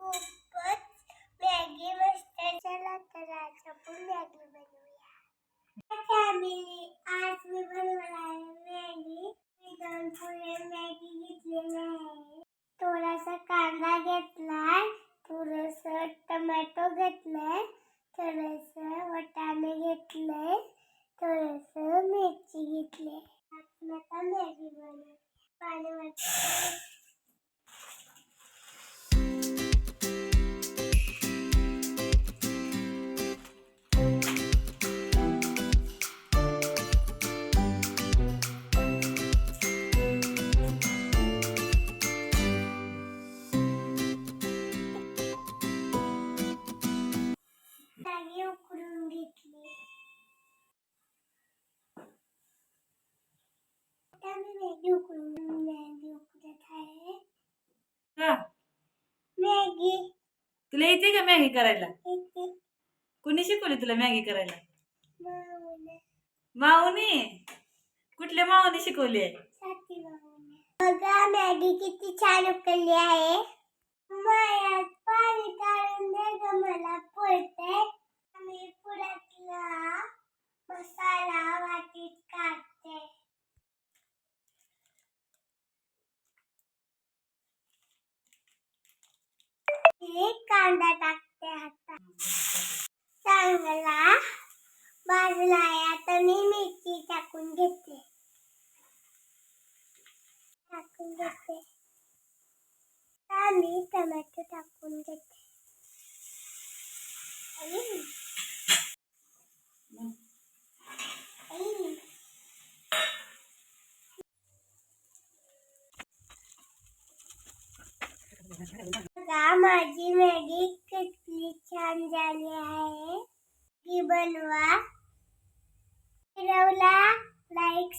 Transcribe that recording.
खूपच मॅगी मस्त चला कांदा घेतलाय, थोडस टोमॅटो घेतलंय, थोडस वटाणे घेतलंय, थोडस मिरची घेतली आता मॅगी बनवू पाणी वाटतं मॅगी. उकळून घेतली आता मी मॅगी उकळून मॅगी उकळत आहे मॅगी तुला येते का मॅगी करायला? येते. कुणी शिकवली तुला मॅगी करायला? माऊने माऊनी कुठल्या माऊनी शिकवली आहे? साथी माऊने बघा मॅगी किती छान उकळली आहे. हे कांदा टाकते हातात. चांगला भाजला आता मी मिरची टाकून घेते. टाकून घेते. मी टोमॅटो टाकून घेते. आई. माझी मॅगी किती छान झाली आहे. ती बनवा. फिरवला लाईक